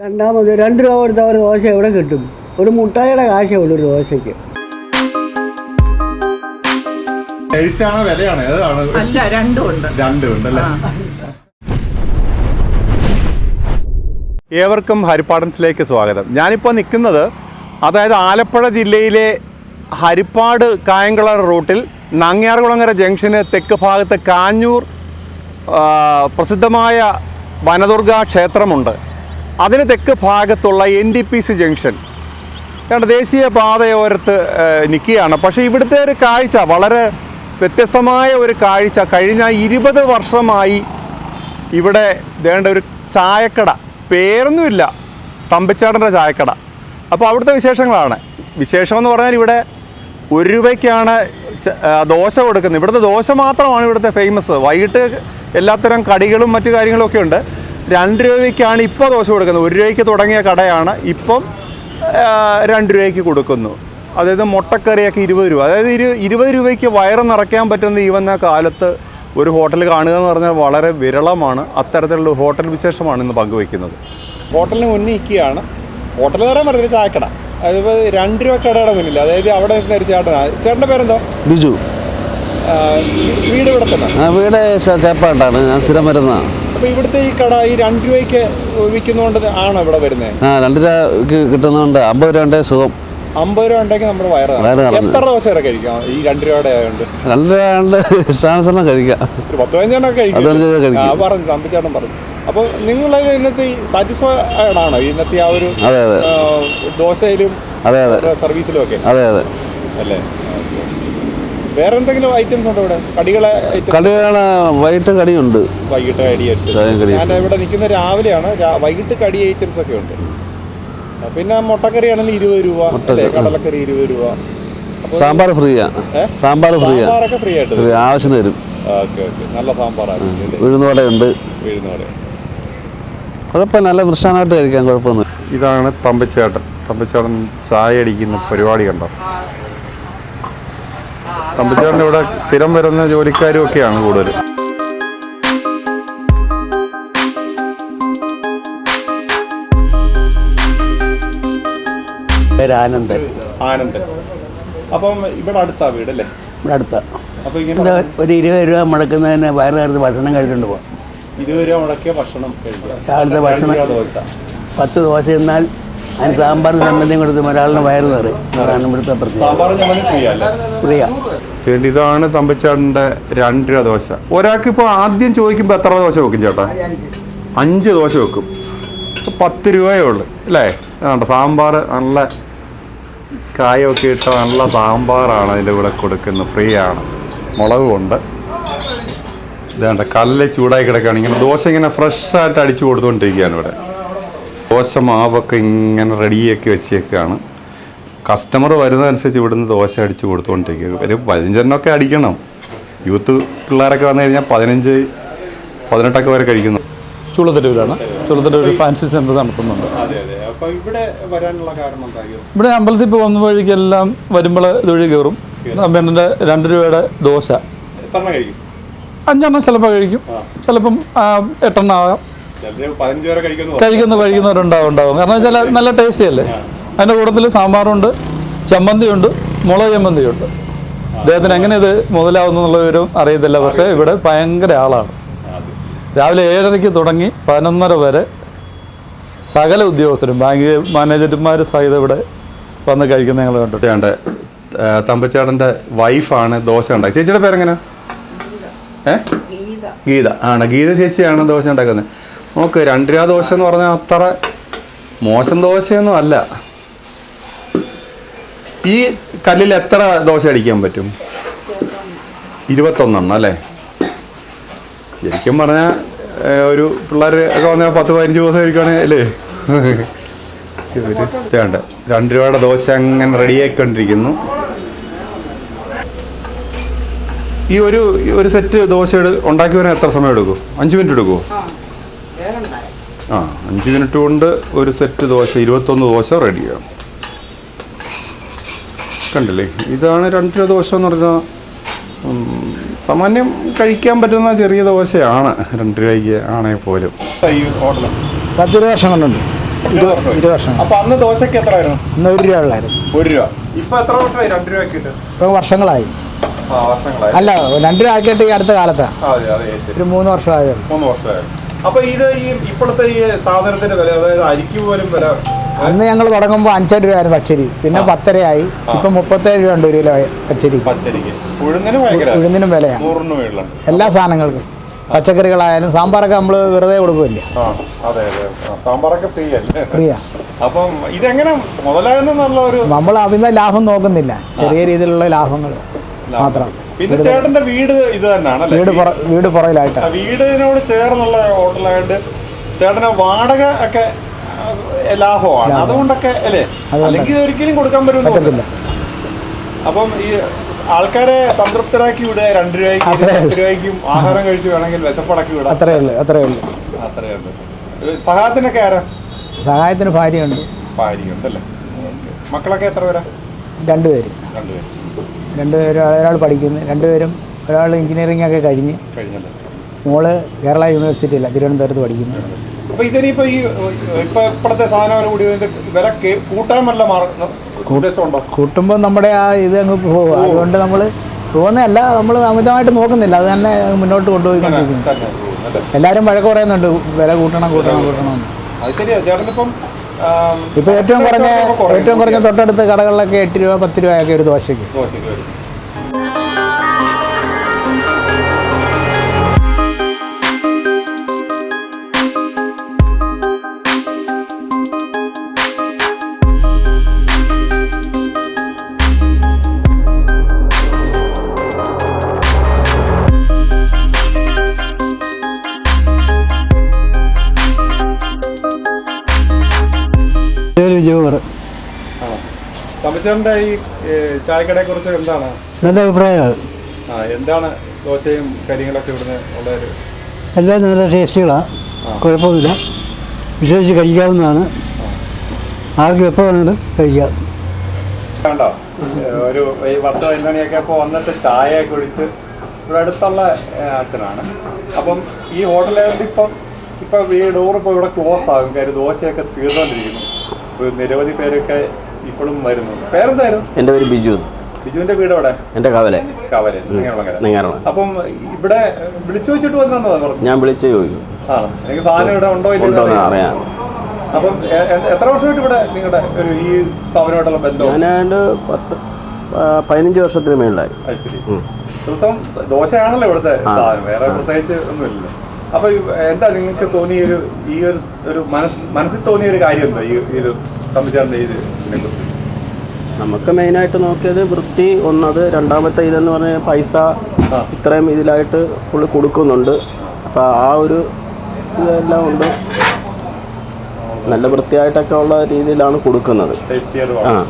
രണ്ടാമത് രണ്ട് രൂപ കൊടുത്താൽ ഒരു ദോശ എവിടെ കിട്ടും? ഒരു മുട്ടായിയുടെ കാശേ ഉള്ളൂ ഒരു ദോശയ്ക്ക്. ടേസ്റ്റ് ആണോ വിലയാണോ. ഏതാണ്? അല്ല രണ്ടും ഉണ്ട്. രണ്ടും ഉണ്ടല്ലേ ഏവർക്കും ഹരിപ്പാടൻസിലേക്ക് സ്വാഗതം. ഞാനിപ്പോൾ നിൽക്കുന്നത് അതായത് ആലപ്പുഴ ജില്ലയിലെ ഹരിപ്പാട് കായംകുളം റൂട്ടിൽ നങ്ങ്യാർകുളങ്ങര ജംഗ്ഷന് തെക്ക് ഭാഗത്ത് കാഞ്ഞൂർ പ്രസിദ്ധമായ വനദുർഗ ക്ഷേത്രമുണ്ട്. അതിന് തെക്ക് ഭാഗത്തുള്ള N D P C junction കാരണം ദേശീയ പാതയോരത്ത് നിൽക്കുകയാണ്. പക്ഷേ ഇവിടുത്തെ ഒരു കാഴ്ച വളരെ വ്യത്യസ്തമായ ഒരു കാഴ്ച. കഴിഞ്ഞ ഇരുപത് വർഷമായി ഇവിടെ വേണ്ട ഒരു ചായക്കട പേരൊന്നുമില്ല തമ്പിച്ചാടന്റെ ചായക്കട. അപ്പോൾ അവിടുത്തെ വിശേഷങ്ങളാണ്. വിശേഷമെന്ന് പറഞ്ഞാൽ ഇവിടെ ഒരു രൂപയ്ക്കാണ് ദോശ കൊടുക്കുന്നത്. ഇവിടുത്തെ ദോശ മാത്രമാണ് ഇവിടുത്തെ ഫേമസ് വൈകിട്ട് എല്ലാത്തരം കടികളും മറ്റു കാര്യങ്ങളും ഒക്കെ ഉണ്ട്. രണ്ട് രൂപയ്ക്കാണ് ഇപ്പോൾ ദോശ കൊടുക്കുന്നത്. ഒരു രൂപയ്ക്ക് തുടങ്ങിയ കടയാണ് ഇപ്പം രണ്ട് രൂപയ്ക്ക് കൊടുക്കുന്നു. അതായത് മുട്ടക്കറിയൊക്കെ ഇരുപത് രൂപ. അതായത് ഇരു ഇരുപത് രൂപയ്ക്ക് വയറ് നിറയ്ക്കാൻ പറ്റുന്ന ഈ വന്ന കാലത്ത് ഒരു ഹോട്ടൽ കാണുക എന്ന് പറഞ്ഞാൽ വളരെ വിരളമാണ്. അത്തരത്തിലുള്ള ഹോട്ടൽ വിശേഷമാണ് ഇന്ന് പങ്കുവയ്ക്കുന്നത്. ഹോട്ടലിന് മുന്നിൽ നിൽക്കുകയാണ് ഹോട്ടൽ തരാൻ പറഞ്ഞൊരു ചായക്കട. അതായത് രണ്ട് രൂപ കടയുടെ മുന്നിൽ. അതായത് അവിടെ നിൽക്കുന്ന ഒരു ചേട്ടനാണ് ചേട്ടന്റെ പേരെന്തോ? ബിജു. വീട് ഇവിടെ തന്നെ. വീട് ചേപ്പാട്ടാണ്. ഞാൻ സ്ഥിരം വരുന്നതാണ് അപ്പോൾ ഇവിടുത്തെ ഈ കട ഈ രണ്ട് രൂപയ്ക്ക് വിൽക്കുന്നതുകൊണ്ട് ആണോ ഇവിടെ വരുന്നത് ആ രണ്ട് രൂപയ്ക്ക് കിട്ടുന്നുണ്ട് അമ്പത് രൂപ ഉണ്ട് സുഖം. അമ്പത് രൂപ ഉണ്ടെങ്കിൽ നമ്മുടെ വയറ്. എത്ര ദിവസം വരെ കഴിക്കാം ഈ രണ്ട് രൂപയുടെ ആയതുകൊണ്ട് രണ്ട് രൂപ ഇഷ്ടാനുസരണം കഴിക്കാം. ഒരു പത്ത് പതിനഞ്ചെണ്ണൊക്കെ കഴിക്കും. ആ പറഞ്ഞു തമ്പിച്ചേട്ടൻ പറഞ്ഞു. അപ്പോൾ നിങ്ങൾ ഇന്നത്തെ സാറ്റിസ്ഫൈഡ് ആണോ? ഇന്നത്തെ ആ ഒരു ദോശയിലും അതെ അതെ. സർവീസിലും ഒക്കെ? അതെ അതെ. അല്ലേ? വേറെ എന്തെങ്കിലും ഐറ്റംസ് ഉണ്ടോ ഇവിടെ? കടികളെ കടികളാണ് വൈകിട്ട് കടിയുണ്ട്. വൈകിട്ട് കടി ഐറ്റംസ്. ഞാൻ ഇവിടെ നിൽക്കുന്ന രാവിലെയാണ് വൈകിട്ട് കടി ഐറ്റംസ് ഒക്കെ ഉണ്ട്. പിന്നെ മുട്ടക്കറി ആണെങ്കിൽ ഇരുപത് രൂപ കടലക്കറി ഇരുപത് രൂപ. സാമ്പാർ ഫ്രീയാ? സാമ്പാർ ഫ്രീയാ. സാമ്പാറൊക്കെ ഫ്രീ ആയിട്ട് ആവശ്യം വരും. നല്ല ഉഴുന്നുവടയുണ്ട്. കുഴപ്പമില്ല നല്ല വൃഷ്ടാനായിട്ട് കഴിക്കാം കുഴപ്പമൊന്നും. ഇതാണ് തമ്പിച്ചേട്ടൻ. തമ്പിച്ചേട്ടൻ ചായ അടിക്കുന്ന പരിപാടി കണ്ടോ? തമ്പിച്ചേട്ടൻ ഇവിടെ സ്ഥിരം വരുന്ന ജോലിക്കാരും ഒക്കെയാണ് കൂടുതൽ പേര് ആനന്ദൻ. ആനന്ദൻ. അപ്പം ഇവിടെ അടുത്താ വീടല്ലേ ഇവിടെ അടുത്ത. അപ്പൊ ഇത് ഇങ്ങനെ ഒരു ഇരുപത് രൂപ മുടക്കുന്നതിന് വയറ് നേരത്തെ ഭക്ഷണം കഴിച്ചുകൊണ്ട് പോകാം ഇരുപത് രൂപ മുടക്കിയ ഭക്ഷണം രാവിലത്തെ ഭക്ഷണം പത്ത് ദോശ എന്നാൽ അതിന് സാമ്പാർ ചമ്മന്തിയും കൊടുത്ത് ഒരാളിന് വയറ് നിറയും. അതാണ് ഇവിടുത്തെ പ്രത്യേകത. ഇതാണ് തമ്പിച്ചേട്ടന്റെ രണ്ട് രൂപ ദോശ. ഒരാൾക്ക് ഇപ്പോൾ ആദ്യം ചോദിക്കുമ്പോൾ എത്ര ദോശ വെക്കും ചേട്ടാ? അഞ്ച്. ദോശ വെക്കും. ഇപ്പൊ പത്ത് രൂപയേ ഉള്ളൂ അല്ലേ? അതുകൊണ്ട് സാമ്പാർ നല്ല കായൊക്കെ ഇട്ട നല്ല സാമ്പാറാണ് അതിന്റെ കൂടെ കൊടുക്കുന്നത്. ഫ്രീ ആണ് മുളകുമുണ്ട് ഇതാണ്ട് കല്ല് ചൂടായി കിടക്കുകയാണ്. ഇങ്ങനെ ദോശ ഇങ്ങനെ ഫ്രഷായിട്ട് അടിച്ചു കൊടുത്തുകൊണ്ടിരിക്കുകയാണ് ഇവിടെ. ദോശ മാവൊക്കെ ഇങ്ങനെ റെഡിയാക്കി വെച്ചേക്കാണ്. കസ്റ്റമർ വരുന്നതനുസരിച്ച് ഇവിടുന്ന് ദോശ അടിച്ച് കൊടുത്തുകൊണ്ടിരിക്കുക ഒരു പതിനഞ്ചെണ്ണമൊക്കെ അടിക്കണം. യൂത്ത് പിള്ളേരൊക്കെ വന്നു കഴിഞ്ഞാൽ പതിനഞ്ച് പതിനെട്ടൊക്കെ വരെ കഴിക്കുന്നു. ചുളത്തരൂരാണ് ചുളത്തരൂർ ഫാൻസി സെന്റർ നടത്തുന്നുണ്ട്. അതെ അതെ. അപ്പോൾ ഇവിടെ അമ്പലത്തിൽ ഇപ്പോൾ വന്ന ഇവിടെ എല്ലാം വരുമ്പോൾ ഇതുവഴി കയറും. അമ്മേന്റെ രണ്ട് രൂപയുടെ ദോശ. എത്ര കഴിക്കും? അഞ്ചെണ്ണം ചിലപ്പോൾ കഴിക്കും. ചിലപ്പം എട്ടെണ്ണം ആകാം. കഴിക്കുന്നു. കഴിക്കുന്ന കഴിക്കുന്നവരുണ്ടാവും ഉണ്ടാവും. കാരണം വെച്ചാൽ നല്ല ടേസ്റ്റി അല്ലേ? അതിന്റെ കൂട്ടത്തിൽ സാമ്പാറുണ്ട് ചമ്മന്തിയുണ്ട് മുളക് ചമ്മന്തിയുണ്ട്. അദ്ദേഹത്തിന് എങ്ങനെ ഇത് മുതലാവുന്നു എന്നുള്ള വിവരം അറിയത്തില്ല. പക്ഷേ ഇവിടെ ഭയങ്കര ആളാണ്. രാവിലെ ഏഴരയ്ക്ക് തുടങ്ങി പതിനൊന്നര വരെ സകല ഉദ്യോഗസ്ഥരും ബാങ്ക് മാനേജർമാർ സഹിതം ഇവിടെ വന്ന് കഴിക്കുന്ന ഞങ്ങൾ കണ്ടിട്ടുണ്ട് തമ്പച്ചാടന്റെ വൈഫാണ് ദോശ ഉണ്ടാക്കി ചേച്ചിയുടെ പേരെങ്ങനെ? ഏ? ഗീത. ആണ്. ഗീത ചേച്ചിയാണ് ദോശ ഉണ്ടാക്കുന്നത്. നോക്ക് രണ്ട് രൂപ ദോശ എന്ന് പറഞ്ഞാൽ അത്ര മോശം ദോശയൊന്നും അല്ല. ഈ കല്ലിൽ എത്ര ദോശ അടിക്കാൻ പറ്റും? ഇരുപത്തൊന്നെണ്ണം അല്ലേ? ശരിക്കും പറഞ്ഞാൽ ഒരു പിള്ളേർ ഒക്കെ വന്നാൽ പത്ത് പതിനഞ്ച് ദിവസം കഴിക്കുകയാണെങ്കിൽ അല്ലേ? വേണ്ട രണ്ട്. രൂപയുടെ ദോശ അങ്ങനെ റെഡിയായിക്കൊണ്ടിരിക്കുന്നു. ഈ ഒരു ഒരു സെറ്റ് ദോശ ഉണ്ടാക്കി വരാൻ എത്ര സമയം എടുക്കും? അഞ്ച് മിനിറ്റ് എടുക്കുമോ അഞ്ച് മിനിറ്റ് കൊണ്ട് ഒരു സെറ്റ് ദോശ ഇരുപത്തൊന്ന് ദോശ റെഡിയാണ് കണ്ടില്ലേ? ഇതാണ് രണ്ടര ദോശ എന്ന് പറഞ്ഞാൽ സാമാന്യം കഴിക്കാൻ പറ്റുന്ന ചെറിയ ദോശയാണ് രണ്ട് രൂപയ്ക്ക് ആണെങ്കിൽ പോലും. പത്ത് രൂപ വർഷം കൊണ്ടുണ്ട് ഇരുപത് വർഷം അപ്പൊ അന്ന് ദോശക്ക് എത്ര ആയിരുന്നു? ഇന്ന് ഒരു രൂപ ഉള്ളായിരുന്നു. ഒരു രൂപ. ഇപ്പൊ എത്ര വർഷമായി? രണ്ട് രൂപയ്ക്ക് കിട്ടും വർഷങ്ങളായി. അല്ല രണ്ട് രൂപ ആക്കിയിട്ട് ഈ അടുത്ത കാലത്താണ് ഒരു മൂന്ന് വർഷമായത് മൂന്ന് വർഷമായി? അപ്പൊ ഇത് ഈ ഇപ്പോഴത്തെ ഈ സാധനത്തിന്റെ വില അതായത് അരിക്ക് പോലും വില അന്ന് ഞങ്ങൾ തുടങ്ങുമ്പോൾ അഞ്ചര രൂപയായിരുന്നു പച്ചരി. പിന്നെ പത്തരയായി. ഇപ്പൊ മുപ്പത്തേഴ് രൂപ ഉണ്ട് ഒരു കിലോ പച്ചരി. ഉഴുന്നിന് വിലയാണ് എല്ലാ സാധനങ്ങൾക്കും. പച്ചക്കറികളായാലും സാമ്പാറൊക്കെ നമ്മൾ വെറുതെ കൊടുക്കില്ല നമ്മൾ അമിത ലാഭം നോക്കുന്നില്ല. ചെറിയ രീതിയിലുള്ള ലാഭങ്ങൾ മാത്രം. പിന്നെ ചേട്ടന്റെ വീട് ഇത് തന്നെയാണ് വീട് വീട് പുറകിലായിട്ടാണ് വീടിനോട് ചേർന്നുള്ള ഹോട്ടലായിട്ട് ചേട്ടന് വാടക ഒക്കെ ലാഭമാണ്. അതുകൊണ്ടൊക്കെ അല്ലേ? അല്ലെങ്കിൽ ഒരിക്കലും കൊടുക്കാൻ പറ്റുന്നില്ല അപ്പം ഈ ആൾക്കാരെ സംതൃപ്തരാക്കി വിടുക രണ്ട് രൂപയ്ക്കും. പത്ത് രൂപയ്ക്കും ആഹാരം കഴിച്ച് വേണമെങ്കിൽ വിശപ്പടക്കി വിടാം. അത്രേ ഉള്ളൂ അത്രേ ഉള്ളൂ. അത്രേ ഉള്ളൂ. സഹായത്തിനൊക്കെ ആരാ? സഹായത്തിന് ഭാര്യയുണ്ട്. ഭാര്യയുണ്ടല്ലേ. മക്കളൊക്കെ എത്ര പേരാ? രണ്ടുപേര്. രണ്ടുപേര്. രണ്ടുപേരും ഒരാൾ പഠിക്കുന്നു രണ്ടുപേരും ഒരാൾ എഞ്ചിനീയറിംഗ് ഒക്കെ കഴിഞ്ഞ് മോൾ കേരള യൂണിവേഴ്സിറ്റിയില്ല തിരുവനന്തപുരത്ത് പഠിക്കുന്നു. അപ്പോൾ ഈ ഇപ്പൊ ഇപ്പോഴത്തെ സാധനം വില കൂടി ഇതിന്റെ വില കേ- കൂട്ടാൻ വല്ല മാർഗ കൂട്ടുമ്പോൾ നമ്മുടെ ആ ഇത് അങ്ങ് പോകും. അതുകൊണ്ട് നമ്മൾ പോകുന്നതല്ല നമ്മൾ അമിതമായിട്ട് നോക്കുന്നില്ല. അത് തന്നെ മുന്നോട്ട് കൊണ്ടുപോയിക്കൊണ്ടിരിക്കുന്നു. എല്ലാവരും വഴക്ക് പറയുന്നുണ്ട് വില കൂട്ടണം കൂട്ടണം കൂട്ടണം അത് ശരിയാ. ചേട്ടനിപ്പം ഇപ്പൊ ഏറ്റവും കുറഞ്ഞ ഏറ്റവും കുറഞ്ഞ തൊട്ടടുത്ത കടകളിലൊക്കെ എട്ട് രൂപ പത്ത് രൂപയൊക്കെ ഒരു ദോശയ്ക്ക്. വരും. വിജയകുമാർ ഈ ചായക്കടയെ കുറിച്ച് എന്താണ്? നല്ല അഭിപ്രായമാണ്. ആ എന്താണ് ദോശയും ഇവിടുന്ന് എല്ലാം നല്ല ടേസ്റ്റുകളാണ് കുഴപ്പമൊന്നുമില്ല. വിശ്വസിച്ച് കഴിക്കാവുന്നതാണ്. ആർക്കും എപ്പോൾ വേണമെങ്കിലും കഴിക്കാം. കണ്ടോ ഒരു ഈ പത്ത് വന്നിട്ട് ചായ കുടിച്ച് ഇവിടെ അടുത്തുള്ള അച്ഛനാണ്. അപ്പം ഈ ഹോട്ടലുകളിൽ ഇപ്പം ഇപ്പം ഈ ഡോർ ഇപ്പോൾ ഇവിടെ ക്ലോസ് ആകും. കാര്യം ദോശയൊക്കെ തീർന്നുകൊണ്ടിരിക്കുന്നു നിരവധി പേരൊക്കെ ഇപ്പോഴും വരുന്നു. പേരെന്തായിരുന്നു? എന്റെ പേര് ബിജു ബിജുവിന്റെ വീട് അവിടെ എന്റെ കവല. കവല നെങ്ങാറണം അപ്പം ഇവിടെ വിളിച്ചു വെച്ചിട്ട് വന്നു പറഞ്ഞു ഞാൻ വിളിച്ചു ചോദിക്കും. ആ എനിക്ക് സാധനം ഇവിടെ ഉണ്ടോ ഉണ്ടോ എന്ന് അറിയാം. അപ്പം എത്ര വർഷമായിട്ട് ഇവിടെ നിങ്ങളുടെ ഒരു ഈ സ്ഥാപനമായിട്ടുള്ള ബന്ധം? ഞാനാണ്ട് പത്ത് പതിനഞ്ച് വർഷത്തിന് മേളിലായി. ദിവസം ദോശയാണല്ലോ ഇവിടുത്തെ വേറെ പ്രത്യേകിച്ച് ഒന്നുമില്ലല്ലോ. അപ്പൊ എന്താ നിങ്ങൾക്ക് തോന്നിയ ഒരു ഈ ഒരു ഒരു മനസ്സ് മനസ്സിൽ തോന്നിയ ഒരു കാര്യം എന്താ ഈ ഈ ഒരു സംവിധാനത്തെ ഇത് നമുക്ക് മെയിനായിട്ട് നോക്കിയത് വൃത്തി ഒന്നത് രണ്ടാമത്തെ ഇതെന്ന് പറഞ്ഞാൽ പൈസ ഇത്രയും ഇതിലായിട്ട് പുള്ളി കൊടുക്കുന്നുണ്ട്. അപ്പോൾ ആ ഒരു ഇതെല്ലാം ഉണ്ട്. നല്ല വൃത്തിയായിട്ടൊക്കെ ഉള്ള രീതിയിലാണ് കൊടുക്കുന്നത്. ആ.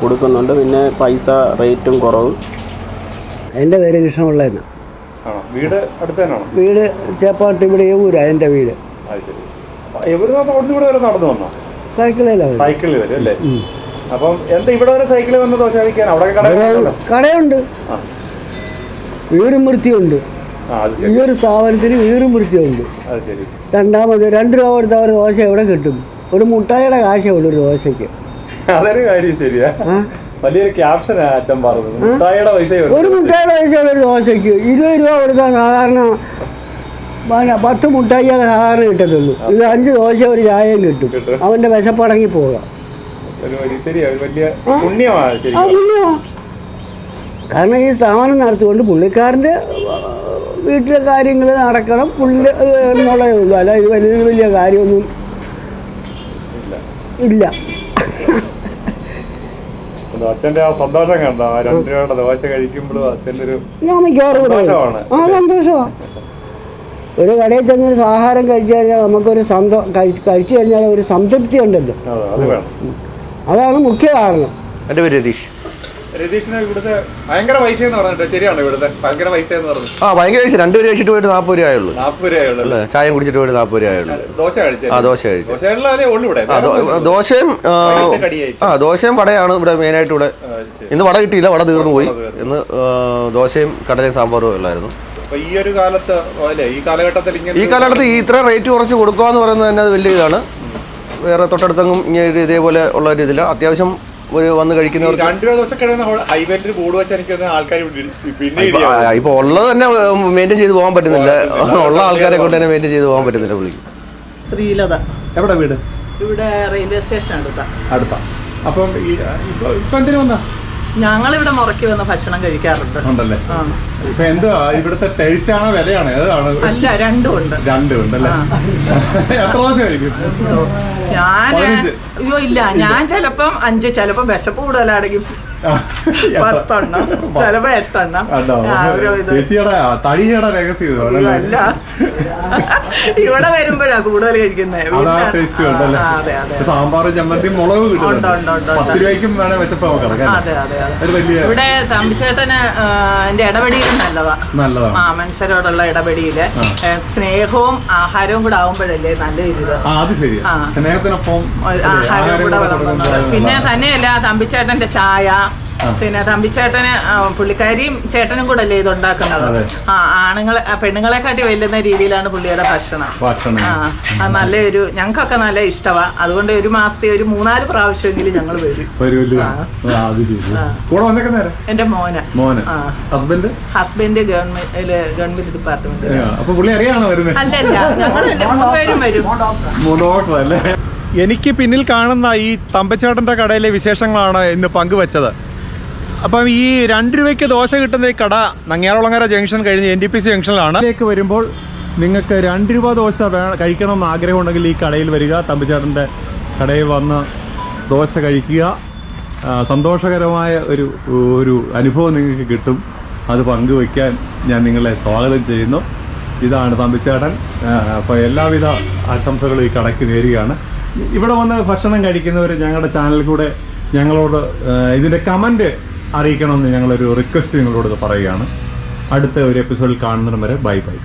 കൊടുക്കുന്നുണ്ട്. പിന്നെ പൈസ റേറ്റും കുറവ്. എന്റെ പേര് കൃഷ്ണപിള്ളയെന്ന്. വീട് അടുത്ത് തന്നെയാണോ വീട് ചേപ്പാട്ട് ഇവിടെ ഊരാ എന്റെ വീട്. അത് ശരി. എവിടെ അവിടുന്ന് വരെ നടന്നു വന്നോ? സൈക്കിളിലാണ് സൈക്കിളിൽ വരും അല്ലേ? അപ്പം എന്താ ഇവിടെ വരെ സൈക്കിളിൽ വന്ന് ദോശ കഴിക്കാൻ? അവിടെ കട കടയുണ്ട്. വീടും വൃത്തിയുണ്ട് ഈ ഒരു സ്ഥാപനത്തിന് വീടും വൃത്തിയുണ്ട് രണ്ടാമത് രണ്ട് രൂപ കൊടുത്ത ഒരു ദോശ എവിടെ കിട്ടും? ഒരു മുട്ടായിയുടെ കാശേ ഉള്ളൂ ഒരു ദോശയ്ക്ക്. അതൊരു കാര്യം ശരിയാ. വലിയൊരു ക്യാപ്ഷനാ അച്ഛൻ പറഞ്ഞത്. മുട്ടായിയുടെ പൈസ ഒരു മുട്ടായിയുടെ പൈസ ഒരു ദോശയ്ക്ക്. ഇരുപത് രൂപ കൊടുത്താൽ സാധാരണ പിന്നെ പത്ത് അത് സാധാരണ കിട്ടത്തുള്ളൂ. ഇത് അഞ്ച് ദോശ ഒരു ചായയും കിട്ടും. അവന്റെ അവന്റെ വിശപ്പടങ്ങി പോകാം. കാരണം ഈ സ്ഥാപനം നടത്തിക്കൊണ്ട് പുള്ളിക്കാരന്റെ വീട്ടിലെ കാര്യങ്ങൾ നടക്കണം. പുള്ളി എന്നുള്ളതേ ഉള്ളൂ. അല്ല ഇത് വലിയ വലിയ കാര്യമൊന്നും ഇല്ല. അച്ഛന്റെ ആ സന്തോഷം കണ്ടോ? ആ രണ്ട് രൂപയുടെ ദോശ കഴിക്കുമ്പോഴും അച്ഛന്റെ ഒരു ഞാൻ മിക്കവാറും ഇവിടെ വരും. സന്തോഷമാണ്. ആ സന്തോഷമാണ് ഒരു കടയിൽ ചെന്ന് ഒരു ആഹാരം കഴിച്ചു കഴിഞ്ഞാൽ നമുക്കൊരു സന്തോ കഴി- കഴിച്ചു കഴിഞ്ഞാൽ ഒരു സംതൃപ്തി ഉണ്ടല്ലോ. അതെ അത് വേണം. അതാണ് മുഖ്യ കാരണം. എന്റെ പേര് രതീഷ്. രതീഷിന് ഇവിടുത്തെ ഭയങ്കര പൈസ എന്ന് പറഞ്ഞിട്ട് ശരിയാണ് ഇവിടുത്തെ? ഭയങ്കര പൈസ എന്ന് പറഞ്ഞു. ആ ഭയങ്കര കഴിച്ചു രണ്ടുപേരും കഴിച്ചിട്ട് പോയിട്ട് നാൽപ്പത് രൂപ ആയുള്ളൂ. നാൽപ്പത് രൂപയുള്ളൂ അല്ലേ? ചായം കുടിച്ചിട്ട് പോയിട്ട് നാൽപ്പത് രൂപ ആയുള്ളൂ. ദോശ കഴിച്ചു. ആ ദോശ കഴിച്ചു. ഉള്ളു ദോശയും ആ, ദോശയും വടയാണ് ഇവിടെ മെയിൻ ആയിട്ട് ഇവിടെ. ഇന്ന് വട കിട്ടിയില്ല വട തീർന്നു പോയി. ഇന്ന് ദോശയും കടലയും സാമ്പാറും ഉള്ളായിരുന്നു. ഈ ഒരു കാലത്ത് ഈ കാലഘട്ടത്തിൽ ഈ കാലഘട്ടത്തിൽ ഇത്ര റേറ്റ് കുറച്ച് കൊടുക്കുക എന്ന് പറയുന്നത് തന്നെ വലിയ ഇതാണ്. വേറെ തൊട്ടടുത്തെങ്ങും ഇങ്ങനെ ഇതേപോലെ ഉള്ള ഒരു ഇതില്ല. അത്യാവശ്യം ഒരു വന്ന് കഴിക്കുന്നവർക്ക് രണ്ട് ബോർഡ് എനിക്ക് ആൾക്കാർ പിന്നെ ഇപ്പൊ, ഉള്ളത് തന്നെ മെയിന്റെയിൻ ചെയ്ത് പോകാൻ പറ്റുന്നില്ല. ഉള്ള ആൾക്കാരെ കൊണ്ട് തന്നെ മെയിന്റെയിൻ ചെയ്ത് പോകാൻ പറ്റുന്നില്ല പുള്ളിക്ക് ശ്രീലത. എവിടെ വീട്? ഇവിടെ റെയിൽവേ സ്റ്റേഷൻ അടുത്താ. അടുത്താ. അപ്പം ഈ- ഇപ്പൊ ഇപ്പൊ എന്തിനു വന്നാ? ഞങ്ങളിവിടെ മുറക്കി വന്ന ഭക്ഷണം കഴിക്കാറുണ്ട്. ഉണ്ടല്ലേ. ഇപ്പൊ എന്തുവാ ഇവിടുത്തെ ടേസ്റ്റ് ആണോ വിലയാണോ? ഏതാണ്? അല്ല രണ്ടും ഉണ്ട്. രണ്ടും ഉണ്ടല്ലേ? എത്ര ദോശ കഴിക്കും? ഞാൻ അയ്യോ ഇല്ല. ഞാൻ ചിലപ്പം അഞ്ച് ചിലപ്പം വിശപ്പ് കൂടുതലാണെങ്കിൽ പത്തെണ്ണം ചിലപ്പോ എട്ടെണ്ണം ചേച്ചിയുടെ തടിയുടെ രഹസ്യം അല്ല. ഇവിടെ വരുമ്പോഴാ കൂടുതൽ കഴിക്കുന്നത് സാമ്പാറും ചമ്മന്തിയും മുളക് രൂപയ്ക്കും വേണേ വിശപ്പ് ഇവിടെ തമ്പിച്ചേട്ടന് എന്റെ ഇടപെടിയിലും നല്ലതാ. നല്ലതാണ് ആ മനുഷ്യരോടുള്ള ഇടപെടിയിൽ. സ്നേഹവും ആഹാരവും കൂടെ ആവുമ്പോഴല്ലേ നല്ല ഇത്. സ്നേഹത്തിനൊപ്പം ആഹാരം കൂടെ വിളമ്പുന്നത്. പിന്നെ. തന്നെയല്ല തമ്പിച്ചേട്ടന്റെ ചായ പിന്നെ തമ്പിച്ചേട്ടന് പുള്ളിക്കാരിയും ചേട്ടനും കൂടെ അല്ലേ ഇതുണ്ടാക്കുന്നത് ആ ആണുങ്ങളെ പെണ്ണുങ്ങളെ കാട്ടി വെല്ലുന്ന രീതിയിലാണ് പുള്ളിയുടെ ഭക്ഷണം. ആ നല്ല നല്ലൊരു ഞങ്ങൾക്കൊക്കെ നല്ല ഇഷ്ടമാ അതുകൊണ്ട് ഒരു മാസത്തെ ഒരു മൂന്നാൽ പ്രാവശ്യമെങ്കിലും ഞങ്ങൾ വരും. എന്റെ മോന്. മോന്. Husband? Husband government government department അല്ലല്ല ഞങ്ങൾ മൂന്നുപേരും വരും. എനിക്ക് പിന്നിൽ കാണുന്ന ഈ തമ്പച്ചേട്ടന്റെ കടയിലെ വിശേഷങ്ങളാണ് ഇന്ന് പങ്കുവച്ചത്. അപ്പം ഈ രണ്ട് രൂപയ്ക്ക് ദോശ കിട്ടുന്ന ഈ കട നങ്ങിയാറുളങ്ങര ജംഗ്ഷൻ കഴിഞ്ഞ് എൻ ഡി പി സി ജംഗ്ഷനിലാണ്. ഇതിലേക്ക് വരുമ്പോൾ നിങ്ങൾക്ക് രണ്ട് രൂപ ദോശ കഴിക്കണം എന്ന് ആഗ്രഹമുണ്ടെങ്കിൽ ഈ കടയിൽ വരിക. തമ്പിച്ചേട്ടന്റെ കടയിൽ വന്ന് ദോശ കഴിക്കുക. സന്തോഷകരമായ ഒരു ഒരു അനുഭവം നിങ്ങൾക്ക് കിട്ടും. അത് പങ്കുവയ്ക്കാൻ ഞാൻ നിങ്ങളെ സ്വാഗതം ചെയ്യുന്നു. ഇതാണ് തമ്പിച്ചേട്ടൻ. അപ്പോൾ എല്ലാവിധ ആശംസകളും ഈ കടയ്ക്ക് നേരുകയാണ്. ഇവിടെ വന്ന് ഭക്ഷണം കഴിക്കുന്നവർ ഞങ്ങളുടെ ചാനലിൽ കൂടെ ഞങ്ങളോട് ഇതിന്റെ കമന്റ് അറിയിക്കണമെന്ന് ഞങ്ങളൊരു റിക്വസ്റ്റ് നിങ്ങളോട് പറയുകയാണ്. അടുത്ത ഒരു എപ്പിസോഡിൽ കാണുന്നതിന് വരെ ബൈ ബൈ.